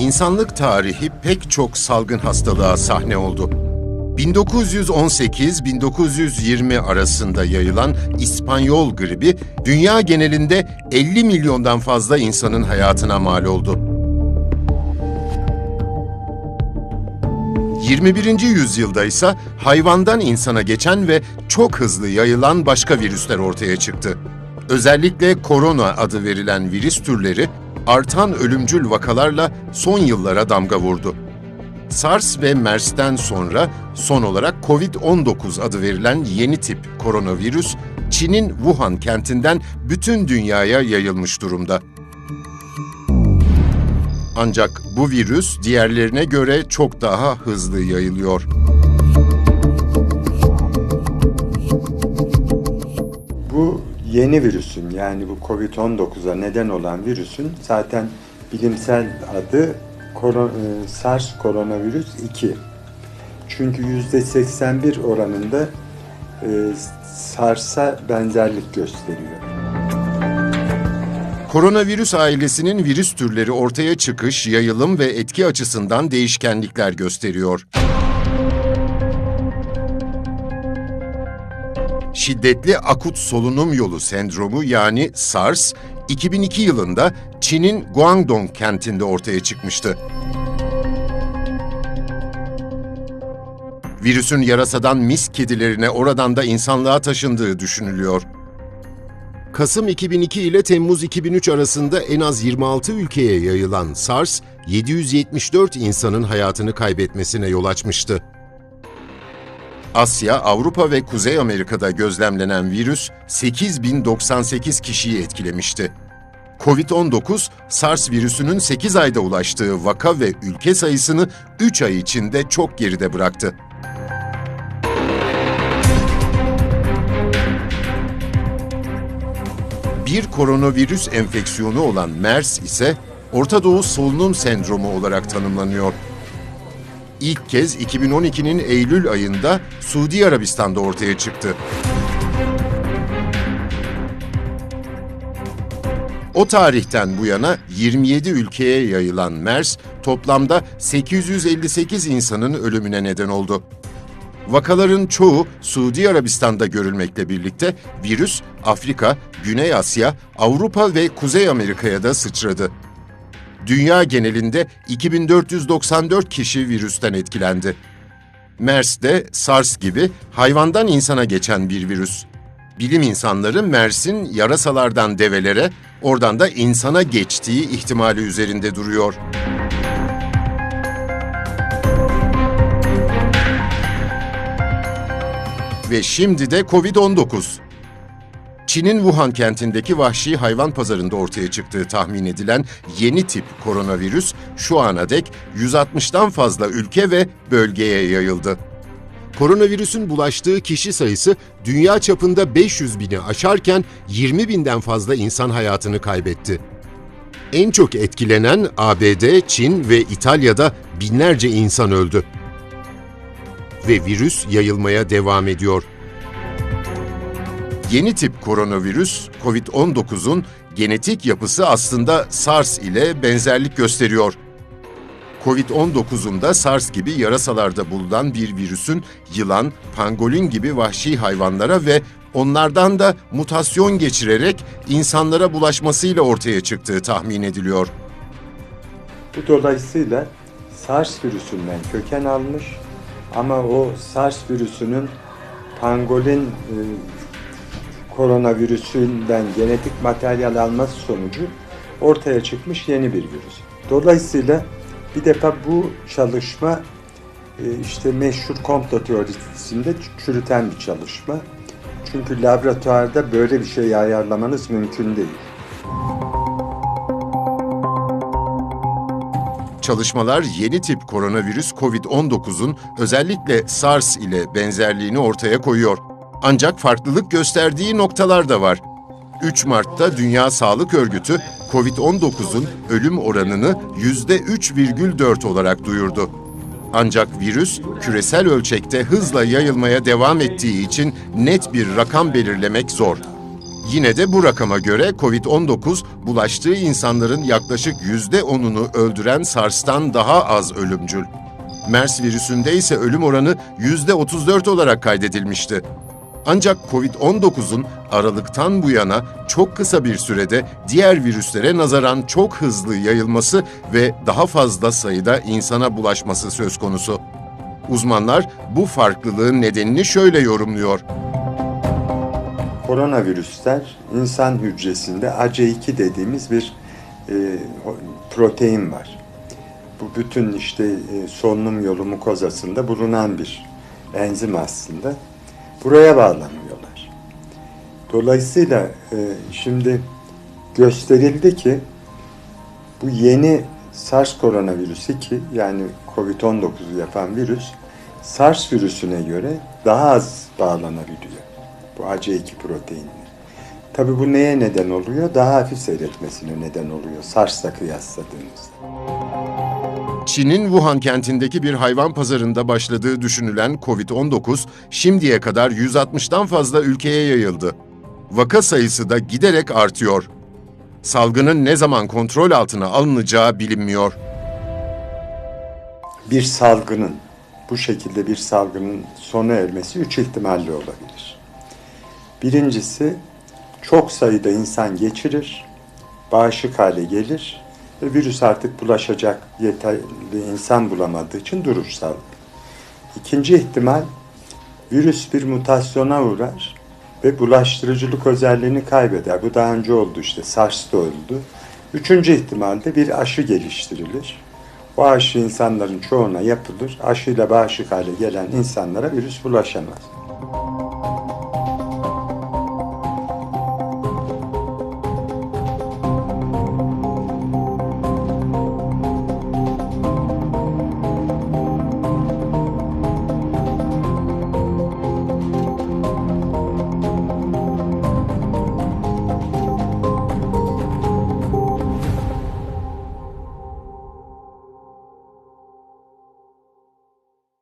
İnsanlık tarihi pek çok salgın hastalığa sahne oldu. 1918-1920 arasında yayılan İspanyol gribi dünya genelinde 50 milyondan fazla insanın hayatına mal oldu. 21. yüzyılda ise hayvandan insana geçen ve çok hızlı yayılan başka virüsler ortaya çıktı. Özellikle korona adı verilen virüs türleri artan ölümcül vakalarla son yıllara damga vurdu. SARS ve MERS'ten sonra son olarak COVID-19 adı verilen yeni tip koronavirüs, Çin'in Wuhan kentinden bütün dünyaya yayılmış durumda. Ancak bu virüs diğerlerine göre çok daha hızlı yayılıyor. Yeni virüsün yani bu Covid-19'a neden olan virüsün zaten bilimsel adı e, SARS koronavirüs 2. Çünkü %81 oranında e, SARS'a benzerlik gösteriyor. Koronavirüs ailesinin virüs türleri ortaya çıkış, yayılım ve etki açısından değişkenlikler gösteriyor. Şiddetli akut solunum yolu sendromu yani SARS, 2002 yılında Çin'in Guangdong kentinde ortaya çıkmıştı. Virüsün yarasadan mis kedilerine oradan da insanlığa taşındığı düşünülüyor. Kasım 2002 ile Temmuz 2003 arasında en az 26 ülkeye yayılan SARS, 774 insanın hayatını kaybetmesine yol açmıştı. Asya, Avrupa ve Kuzey Amerika'da gözlemlenen virüs 8098 kişiyi etkilemişti. Covid-19, SARS virüsünün 8 ayda ulaştığı vaka ve ülke sayısını 3 ay içinde çok geride bıraktı. Bir koronavirüs enfeksiyonu olan MERS ise Orta Doğu solunum sendromu olarak tanımlanıyor. İlk kez 2012'nin Eylül ayında Suudi Arabistan'da ortaya çıktı. O tarihten bu yana 27 ülkeye yayılan MERS toplamda 858 insanın ölümüne neden oldu. Vakaların çoğu Suudi Arabistan'da görülmekle birlikte virüs Afrika, Güney Asya, Avrupa ve Kuzey Amerika'ya da sıçradı. Dünya genelinde 2494 kişi virüsten etkilendi. MERS de SARS gibi hayvandan insana geçen bir virüs. Bilim insanları MERS'in yarasalardan develere, oradan da insana geçtiği ihtimali üzerinde duruyor. Ve şimdi de Covid-19. Çin'in Wuhan kentindeki vahşi hayvan pazarında ortaya çıktığı tahmin edilen yeni tip koronavirüs şu ana dek 160'tan fazla ülke ve bölgeye yayıldı. Koronavirüsün bulaştığı kişi sayısı dünya çapında 500 bini aşarken 20 binden fazla insan hayatını kaybetti. En çok etkilenen ABD, Çin ve İtalya'da binlerce insan öldü. Ve virüs yayılmaya devam ediyor. Yeni tip koronavirüs, COVID-19'un genetik yapısı aslında SARS ile benzerlik gösteriyor. Covid-19'un da SARS gibi yarasalarda bulunan bir virüsün yılan, pangolin gibi vahşi hayvanlara ve onlardan da mutasyon geçirerek insanlara bulaşmasıyla ortaya çıktığı tahmin ediliyor. Bu dolayısıyla SARS virüsünden köken almış ama o SARS virüsünün pangolin e, koronavirüsünden genetik materyal alması sonucu ortaya çıkmış yeni bir virüs. Dolayısıyla bir defa bu çalışma e, işte meşhur komplo teorisinde çürüten bir çalışma. Çünkü laboratuvarda böyle bir şey ayarlamanız mümkün değil. Çalışmalar yeni tip koronavirüs COVID-19'un özellikle SARS ile benzerliğini ortaya koyuyor. Ancak farklılık gösterdiği noktalar da var. 3 Mart'ta Dünya Sağlık Örgütü COVID-19'un ölüm oranını %3,4 olarak duyurdu. Ancak virüs küresel ölçekte hızla yayılmaya devam ettiği için net bir rakam belirlemek zor. Yine de bu rakama göre COVID-19 bulaştığı insanların yaklaşık %10'unu öldüren SARS'tan daha az ölümcül. MERS virüsünde ise ölüm oranı %34 olarak kaydedilmişti. Ancak COVID-19'un Aralık'tan bu yana çok kısa bir sürede diğer virüslere nazaran çok hızlı yayılması ve daha fazla sayıda insana bulaşması söz konusu. Uzmanlar bu farklılığın nedenini şöyle yorumluyor. Koronavirüsler insan hücresinde AC2 dediğimiz bir e, protein var. Bu bütün işte e, solunum yolu mukozasında bulunan bir enzim aslında. Buraya bağlanıyorlar. Dolayısıyla e, şimdi gösterildi ki bu yeni SARS koronavirüs 2 yani COVID-19'u yapan virüs SARS virüsüne göre daha az bağlanabiliyor. Bu AC2 proteinine. Tabii bu neye neden oluyor? Daha hafif seyretmesine neden oluyor SARS'la kıyasladığımızda. Çin'in Wuhan kentindeki bir hayvan pazarında başladığı düşünülen COVID-19 şimdiye kadar 160'tan fazla ülkeye yayıldı. Vaka sayısı da giderek artıyor. Salgının ne zaman kontrol altına alınacağı bilinmiyor. Bir salgının, bu şekilde bir salgının sona ermesi üç ihtimalle olabilir. Birincisi, çok sayıda insan geçirir, bağışık hale gelir ve virüs artık bulaşacak yeterli insan bulamadığı için durur salgın. İkinci ihtimal, virüs bir mutasyona uğrar ve bulaştırıcılık özelliğini kaybeder. Bu daha önce oldu işte, SARS'ta oldu. Üçüncü ihtimalde bir aşı geliştirilir. Bu aşı insanların çoğuna yapılır. Aşıyla bağışık hale gelen insanlara virüs bulaşamaz.